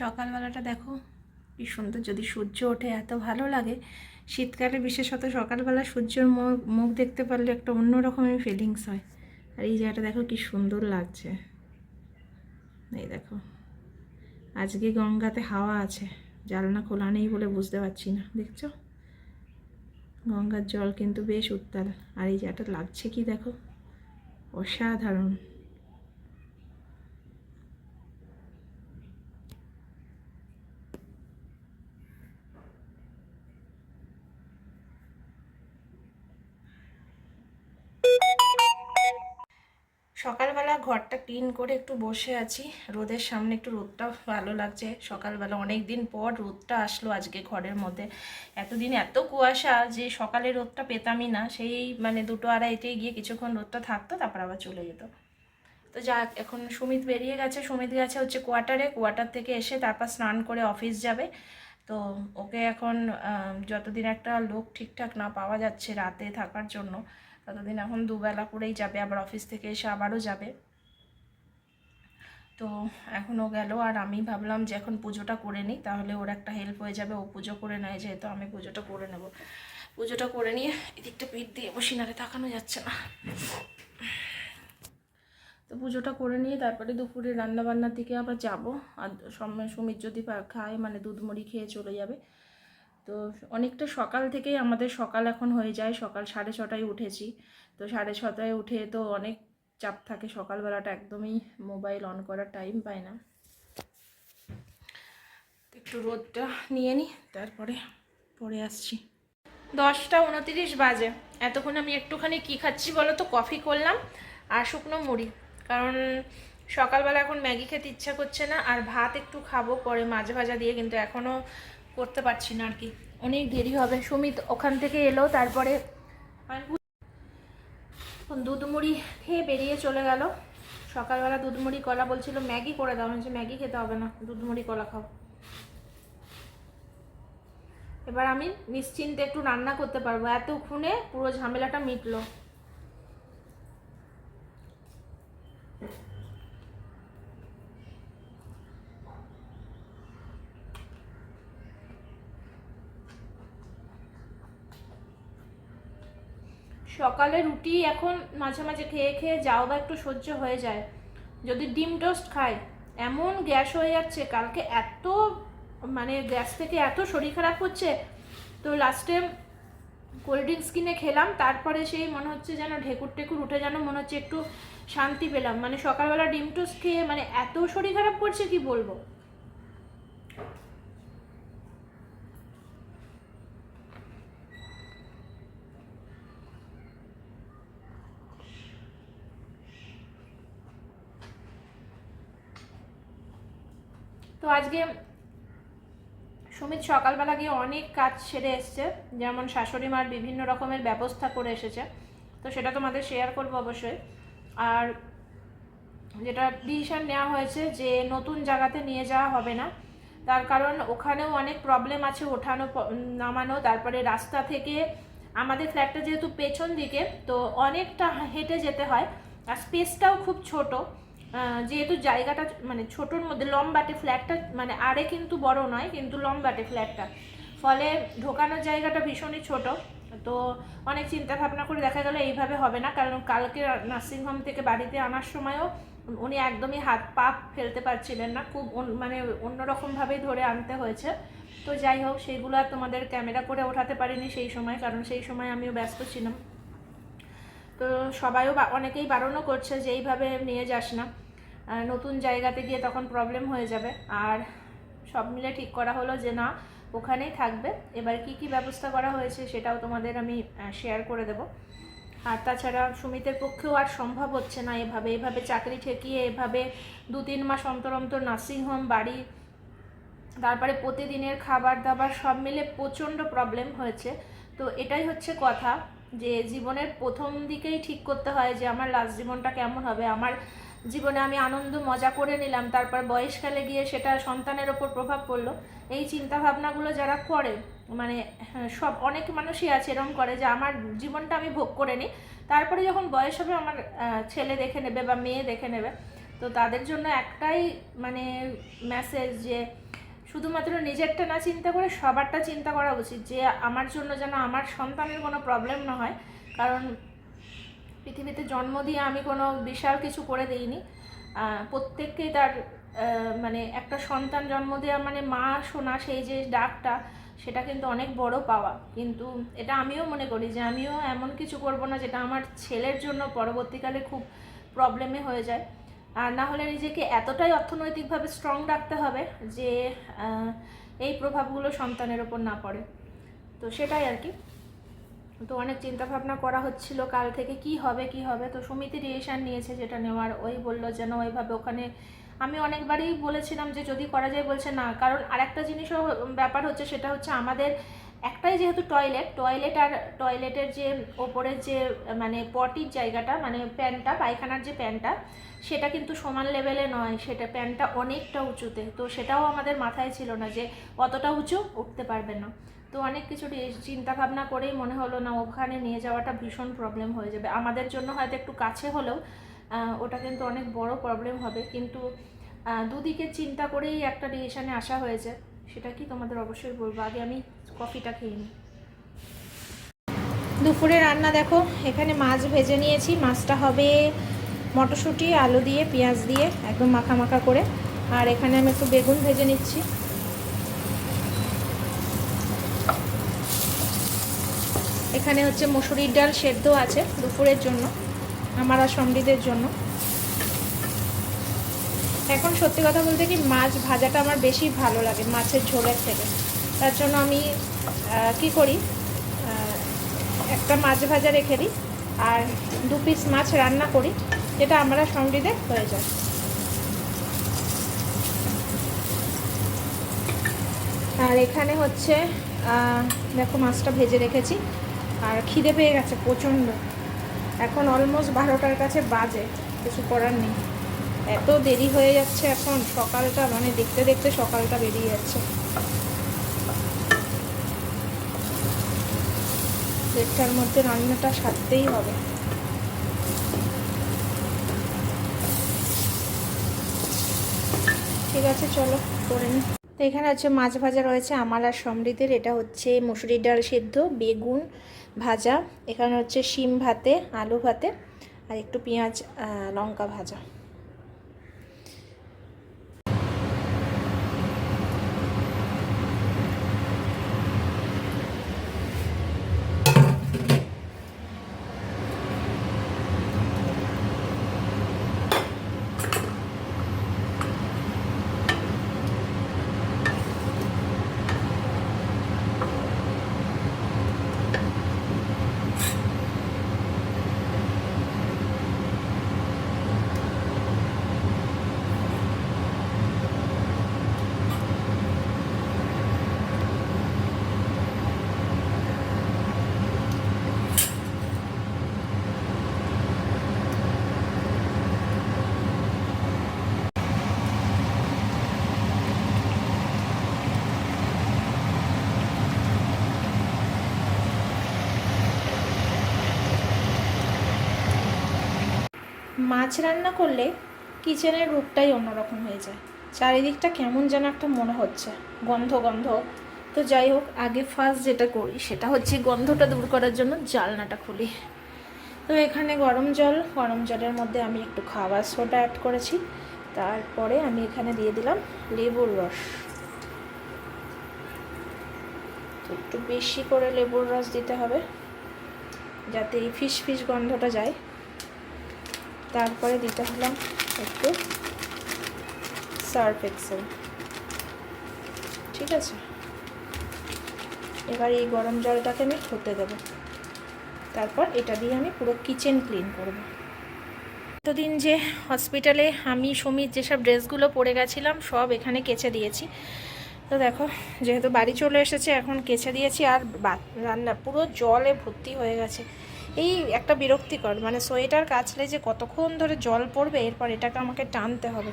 সকালবেলাটা দেখো, কি সুন্দর। যদি সূর্য ওঠে, এত ভালো লাগে। শীতকালে বিশেষত সকালবেলা সূর্যের মুখ দেখতে পারলে একটা অন্য রকমের ফিলিংস হয়। আর এই জায়গাটা দেখো কি সুন্দর লাগছে। এই দেখো, আজকে গঙ্গাতে হাওয়া আছে। জালনা খোলা নেই বলে বুঝতে পারছি না, দেখছ? গঙ্গার জল কিন্তু বেশ উত্তাল। আর এই জায়গাটা লাগছে কি দেখো? অসাধারণ। সকালবেলা ঘরটা ক্লিন করে একটু বসে আছি। রোদের সামনে একটু রোদটা ভালো লাগছে। সকালবেলা অনেক দিন পর রোদটা আসলো আজকে ঘরের মধ্যে। এতদিন এত কুয়াশা যে সকালে রোদটা পেতামই না। সেই মানে দুটো আড়াইটে গিয়ে কিছুক্ষণ রোদটা থাকতো, তারপর আবার চলে যেত। তো যাক এখন সুমিত বেরিয়ে গেছে। সুমিত গেছে হচ্ছে কোয়ার্টারে। কোয়ার্টার থেকে এসে তারপর স্নান করে অফিস যাবে। তো ওকে এখন যতদিন একটা লোক ঠিকঠাক না পাওয়া যাচ্ছে রাতে থাকার জন্য ততদিন এখন দুবেলা করেই যাবে, আবার অফিস থেকে এসে আবারও যাবে। তো এখন ও গেল, আর আমি ভাবলাম যে এখন পুজোটা করে নিই, তাহলে ওর একটা হেল্প হয়ে যাবে, ও পুজো করে নেয়, যেহেতু আমি পুজোটা করে নেব। পুজোটা করে নিয়ে এদিকটা পিঠ দিয়ে বসি নারে তাকানো যাচ্ছে না। তো পুজোটা করে নিয়ে তারপরে দুপুরে রান্না বান্নার দিকে আবার যাব, আর সময় সুমিত যদি খায় মানে দুধ মুড়ি খেয়ে চলে যাবে। তো অনেকটা সকাল থেকেই আমাদের সকাল এখন হয়ে যায়, সকাল সাড়ে ছটায় উঠেছি। তো সাড়ে ছটায় উঠে তো অনেক চাপ থাকে, সকালবেলাটা একদমই মোবাইল অন করার টাইম পায় না। একটু রোদটা নিয়ে নিই তারপরে পরে আসছি। দশটা উনতিরিশ বাজে, এতক্ষণ আমি একটুখানি কি খাচ্ছি বলো তো? কফি করলাম আর শুকনো মুড়ি, কারণ সকালবেলা এখন ম্যাগি খেতে ইচ্ছা করছে না, আর ভাত একটু খাব পরে মাঝে ভাজা দিয়ে, কিন্তু এখনও করতে পারছি না আর কি। অনেক দেরি হবে। সুমিত ওখান থেকে এলো তারপরে দুধ মুড়ি খেয়ে বেরিয়ে চলে গেল। সকালবেলা দুধ মুড়ি কলা বলছিল ম্যাগি করে দাও। যে ম্যাগি খেতে হবে না দুধ মুড়ি কলা খাও। এবার আমি নিশ্চিন্তে একটু রান্না করতে পারব। এতক্ষণে পুরো ঝামেলাটা মিটলো। সকালে রুটি এখন মাঝে মাঝে খেয়ে খেয়ে যাও বা একটু সহ্য হয়ে যায়। যদি ডিম টোস্ট খায়, এমন গ্যাস হয়ে যাচ্ছে, কালকে এত মানে গ্যাস থেকে এত শরীর খারাপ হচ্ছে, তো লাস্টে কোল্ড ড্রিঙ্কস কিনে খেলাম, তারপরে সেই মনে হচ্ছে যেন ঢেকুর টেকুর উঠে যেন মনে হচ্ছে একটু শান্তি পেলাম। মানে সকালবেলা ডিম টোস্ট খেয়ে মানে এত শরীর খারাপ করছে কি বলব? তো আজকে সুমিত সকালবেলা গিয়ে অনেক কাজ সেরে এসছে, যেমন শাশুড়ি মার বিভিন্ন রকমের ব্যবস্থা করে এসেছে, তো সেটা তোমাদের শেয়ার করব অবশ্যই। আর যেটা ডিসিশন নেওয়া হয়েছে যে নতুন জায়গাতে নিয়ে যাওয়া হবে না, তার কারণ ওখানেও অনেক প্রবলেম আছে ওঠানো, নামানো, তারপরে রাস্তা থেকে আমাদের ফ্ল্যাটটা যেহেতু পেছন দিকে, তো অনেকটা হেঁটে যেতে হয়, আর স্পেসটাও খুব ছোট যেহেতু জায়গাটা মানে ছোটোর মধ্যে, লম্বাটে ফ্ল্যাটটা মানে আরে কিন্তু বড় নয়, কিন্তু লম্বাটে ফ্ল্যাটটা ফলে ঢোকানোর জায়গাটা ভীষণই ছোট, তো অনেক চিন্তা ভাবনা করে দেখা গেল এইভাবে হবে না, কারণ কালকে নার্সিংহোম থেকে বাড়িতে আনার সময়ও উনি একদমই হাত পা ফেলতে পারছিলেন না, খুব মানে অন্যরকমভাবেই ধরে আনতে হয়েছে। তো যাই হোক সেইগুলো আর তোমাদের ক্যামেরা করে ওঠাতে পারিনি সেই সময়, কারণ সেই সময় আমিও ব্যস্ত ছিলাম। তো সবাইও অনেকেই বারণও করছে যে এইভাবে নিয়ে যাস না। নতুন জায়গাতে গিয়ে তখন প্রবলেম হয়ে যাবে। আর সব মিলে ঠিক করা হলো যে, না, ওখানেই থাকবে। এবার কি কি ব্যবস্থা করা হয়েছে সেটাও তোমাদের আমি শেয়ার করে দেব। আর তাছাড়া সুমিতের পক্ষেও আর সম্ভব হচ্ছে না এভাবে এভাবে চাকরি ঠেকিয়ে, এভাবে দু তিন মাস অন্তর অন্তর নার্সিংহোম বাড়ি, তারপরে প্রতিদিনের খাবার দাবার সব মিলে প্রচণ্ড প্রবলেম হয়েছে। তো এটাই হচ্ছে কথা। যে জীবনের প্রথম দিকেই ঠিক করতে হয় যে আমার লাস্ট জীবনটা কেমন হবে। আমার জীবনে আমি আনন্দ মজা করে নিলাম তারপর বয়সকালে গিয়ে সেটা সন্তানের ওপর প্রভাব পড়ল। এই চিন্তা ভাবনাগুলো যারা করে মানে হ্যাঁ, সব অনেক মানুষই আছে এরকম করে যে আমার জীবনটা আমি ভোগ করে নিই। তারপরে যখন বয়স হবে আমার ছেলে দেখে নেবে বা মেয়ে দেখে নেবে। তো তাদের জন্য একটাই মানে মেসেজ যে শুধুমাত্র নিজেরটা না চিন্তা করে সবারটা চিন্তা করা উচিত যে আমার জন্য যেন আমার সন্তানের কোনো প্রবলেম না হয়। কারণ পৃথিবীতে জন্ম দিয়ে আমি কোনো বিশাল কিছু করে দিইনি। প্রত্যেককেই তার মানে একটা সন্তান জন্ম দেওয়া মানে মা শোনা সেই যে ডাকটা, সেটা কিন্তু অনেক বড় পাওয়া। কিন্তু এটা আমিও মনে করি যে আমিও এমন কিছু করব না যেটা আমার ছেলের জন্য পরবর্তীকালে খুব প্রবলেমে হয়ে যায়। আর না হলে নিজেকে এতটাই অর্থনৈতিকভাবে স্ট্রং রাখতে হবে যে এই প্রভাবগুলো সন্তানের ওপর না পড়ে। তো সেটাই আর কি। তো অনেক চিন্তা ভাবনা করা হচ্ছিল কাল থেকে কি হবে কি হবে। তো সমিতি ডিসিশন নিয়েছে যেটা নেওয়ার। ওই বলল যেন ওইভাবে ওখানে আমি অনেকবারই বলেছিলাম যে যদি করা যায় বলছে না। কারণ আরেকটা জিনিসও ব্যাপার হচ্ছে সেটা হচ্ছে আমাদের একটাই যেহেতু টয়লেট টয়লেট আর টয়লেটের যে ওপরের যে মানে পটির জায়গাটা মানে প্যানটা, পায়খানার যে প্যানটা, সেটা কিন্তু সমান লেভেলে নয়। সেটা প্যানটা অনেকটা উঁচুতে। তো সেটাও আমাদের মাথায় ছিল না যে অতটা উঁচু উঠতে পারবে না। তো অনেক কিছু চিন্তা ভাবনা করেই মনে হলো, না, ওখানে নিয়ে যাওয়াটা ভীষণ প্রবলেম হয়ে যাবে। আমাদের জন্য হয়তো একটু কাছে হলেও ওটা কিন্তু অনেক বড় প্রবলেম হবে। কিন্তু দুদিকে চিন্তা করেই একটা ডিসিশনে আসা হয়েছে। সেটা কি তোমাদের অবশ্যই বলব? আগে আমি কফিটা খেয়ে নিই দুপুরে রান্না দেখো, এখানে মাছ ভেজে নিয়েছি। মাছটা হবে মটরশুঁটি, আলু দিয়ে, পেঁয়াজ দিয়ে, একদম মাখা মাখা করে। আর এখানে আমি একটু বেগুন ভেজে নিচ্ছি। এখানে হচ্ছে মসুরির ডাল সেদ্ধ আছে দুপুরের জন্য, আমার আর সমৃদ্ধের জন্য। এখন সত্যি কথা বলতে কি, মাছ ভাজাটা আমার বেশি ভালো লাগে, মাছের ঝোলের থেকে। তার জন্য আমি কি করি? একটা মাছ ভাজা রেখে দিই আর দু পিস মাছ রান্না করি, যেটা আমরা সমৃদ্ধে হয়ে যায়। আর এখানে হচ্ছে দেখো মাছটা ভেজে রেখেছি আর খিদে পেয়ে গেছে প্রচণ্ড। এখন অলমোস্ট বারোটার কাছে বাজে, কিছু করার নেই। এত দেরি হয়ে যাচ্ছে এখন, সকালটা মানে দেখতে দেখতে সকালটা বেরিয়ে যাচ্ছে। দেড়টার মধ্যে রান্নাটা সারতেই হবে। ঠিক আছে, চলো করে নিই তো এখানে হচ্ছে মাছ ভাজা রয়েছে আমার আর সমৃদ্ধের। এটা হচ্ছে মুসুরির ডাল সিদ্ধ, বেগুন ভাজা। এখানে হচ্ছে শিম ভাতে, আলু ভাতে আর একটু পেঁয়াজ লঙ্কা ভাজা। মাছ রান্না করলে কিচেনের রূপটাই অন্যরকম হয়ে যায়। চারিদিকটা কেমন যেন একটা মনে হচ্ছে, গন্ধ গন্ধ। তো যাই হোক, আগে ফার্স্ট যেটা করি সেটা হচ্ছে গন্ধটা দূর করার জন্য জালনাটা খুলি। তো এখানে গরম জল, গরম জলের মধ্যে আমি একটু খাবার সোডা অ্যাড করেছি। তারপরে আমি এখানে দিয়ে দিলাম লেবুর রস। তো একটু বেশি করে লেবুর রস দিতে হবে, যাতে এই ফিস ফিস গন্ধটা যায়। তারপরে দিতে হলাম একটু সার্ফ এক্সেল ঠিক আছে? এবার এই গরম জলটাকে আমি হতে দেবো। তারপর এটা দিয়ে আমি পুরো কিচেন ক্লিন করব। এতদিন যে হসপিটালে আমি, সমীর যেসব ড্রেসগুলো পরে গেছিলাম, সব এখানে কেচে দিয়েছি। তো দেখো, যেহেতু বাড়ি চলে এসেছে, এখন কেচে দিয়েছি, আর রান্না, পুরো জলে ভর্তি হয়ে গেছে। এই একটা বিরক্তিকর মানে সোয়েটার কাচলে যে কতক্ষণ ধরে জল পড়বে, এরপর এটাকে আমাকে টানতে হবে।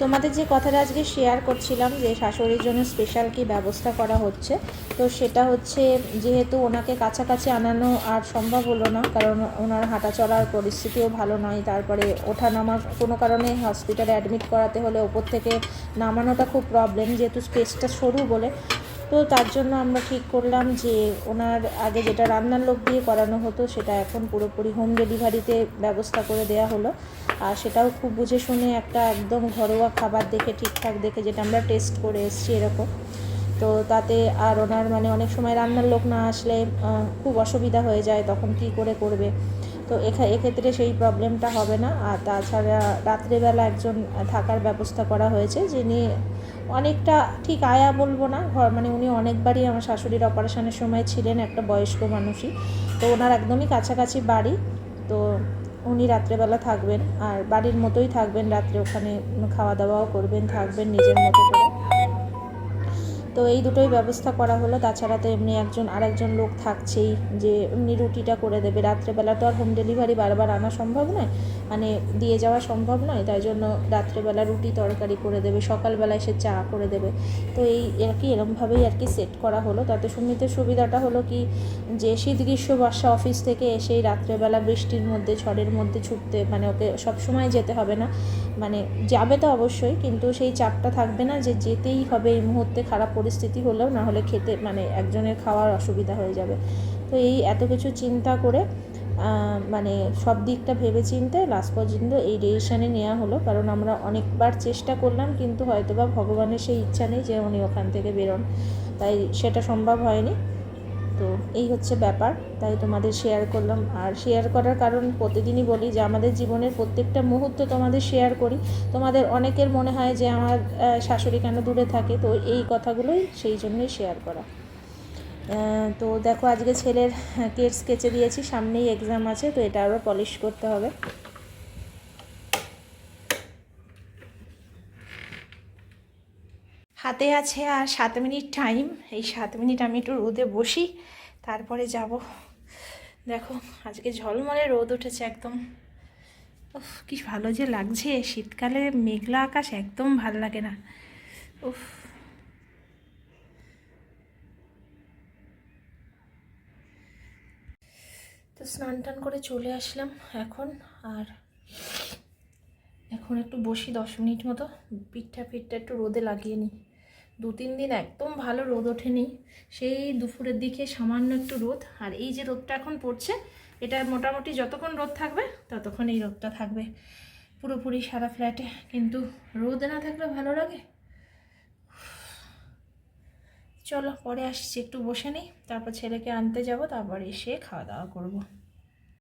তোমাদের যে কথাটা আজকে শেয়ার করছিলাম যে শাশুড়ির জন্য স্পেশাল কি ব্যবস্থা করা হচ্ছে, তো সেটা হচ্ছে যেহেতু ওনাকে কাছাকাছি আনানো আর সম্ভব হলো না, কারণ ওনার হাঁটা চলার পরিস্থিতিও ভালো নয়, তারপরে ওঠা নামা কোনো কারণে হসপিটালে অ্যাডমিট করাতে হলে ওপর থেকে নামানোটা খুব প্রবলেম যেহেতু স্পেসটা সরু বলে তো তার জন্য আমরা ঠিক করলাম যে ওনার আগে যেটা রান্নার লোক দিয়ে করানো হতো, সেটা এখন পুরোপুরি হোম ডেলিভারিতে ব্যবস্থা করে দেওয়া হলো। আর সেটাও খুব বুঝে শুনে একটা একদম ঘরোয়া খাবার দেখে, ঠিকঠাক দেখে যেটা আমরা টেস্ট করে এসেছি এরকম। তো তাতে আর ওনার মানে অনেক সময় রান্নার লোক না আসলে খুব অসুবিধা হয়ে যায়, তখন কি করে করবে? তো এক্ষেত্রে সেই প্রবলেমটা হবে না। আর তাছাড়া রাত্রেবেলা একজন থাকার ব্যবস্থা করা হয়েছে যিনি অনেকটা, ঠিক আয়া বলব না, ঘর মানে উনি অনেকবারই আমার শাশুড়ির অপারেশনের সময় ছিলেন একটা বয়স্ক মানুষই। তো ওনার একদমই কাছাকাছি বাড়ি। তো উনি রাত্রেবেলা থাকবেন, আর বাড়ির মতোই থাকবেন, রাত্রে ওখানে খাওয়া দাওয়াও করবেন, থাকবেন নিজের মতো করে। তো এই দুটোই ব্যবস্থা করা হলো। তাছাড়া তো এমনি একজন আরেকজন লোক থাকছেই যে এমনি রুটিটা করে দেবে। রাত্রেবেলা তো আর হোম ডেলিভারি বারবার আনা সম্ভব নয় মানে দিয়ে যাওয়া সম্ভব নয়, তাই জন্য রাত্রেবেলা রুটি তরকারি করে দেবে সকালবেলায় সে চা করে দেবে। তো এই আর কি এরমভাবেই আর কি সেট করা হলো। তাতে সুমিতের সুবিধাটা হলো কি, যে শীত গ্রীষ্ম বর্ষা অফিস থেকে এসেই রাত্রেবেলা বৃষ্টির মধ্যে, ঝড়ের মধ্যে ছুটতে মানে ওকে সব সময় যেতে হবে না। মানে যাবে তো অবশ্যই, কিন্তু সেই চাপটা থাকবে না যে যেতেই হবে এই মুহূর্তে খারাপ পরিস্থিতি হলেও না হলে খেতে মানে একজনের খাওয়ার অসুবিধা হয়ে যাবে। তো এই এত কিছু চিন্তা করে মানে সব দিকটা ভেবে চিনতে লাস্ট পর্যন্ত এই ডিসিশানে নেওয়া হলো। কারণ আমরা অনেকবার চেষ্টা করলাম, কিন্তু হয়তোবা ভগবানের সেই ইচ্ছা নেই যে উনি ওখান থেকে বেরোন। তাই সেটা সম্ভব হয়নি। তো এই হচ্ছে ব্যাপার, তাই তোমাদের শেয়ার করলাম। আর শেয়ার করার কারণ প্রতিদিনই বলি যে, আমাদের জীবনের প্রত্যেকটা মুহূর্ত তোমাদের শেয়ার করি। তোমাদের অনেকের মনে হয় যে, আমার শাশুড়ি কেন দূরে থাকে? তো এই কথাগুলোই সেই জন্যই শেয়ার করা। তো দেখো, আজকে ছেলের কেটস কেচে দিয়েছি, সামনেই এক্সাম আছে, তো এটা আরও পলিশ করতে হবে। হাতে আছে আর সাত মিনিট টাইম এই সাত মিনিট আমি একটু রোদে বসি, তারপরে যাব। দেখো, আজকে ঝলমলে রোদ উঠেছে একদম। উফ, কি ভালো যে লাগছে। শীতকালে মেঘলা আকাশ একদম ভালো লাগে না। উফ। তো স্নান টান করে চলে আসলাম এখন। আর এখন একটু বসি দশ মিনিট মতো। পিঠটা পিঠটা একটু রোদে লাগিয়ে নিই। দু তিন দিন একদম ভালো রোদ ওঠেনি। সেই দুপুরের দিকে সামান্য একটু রোদ। আর এই যে রোদটা এখন পড়ছে, এটা মোটামুটি যতক্ষণ রোদ থাকবে, ততক্ষণ এই রোদটা থাকবে। পুরোপুরি সারা ফ্ল্যাটে। কিন্তু রোদ না থাকলে ভালো লাগে? চলো, পরে আসছি। একটু বসে নিই, তারপর ছেলেকে আনতে যাব, তারপর এসে খাওয়া দাওয়া করব।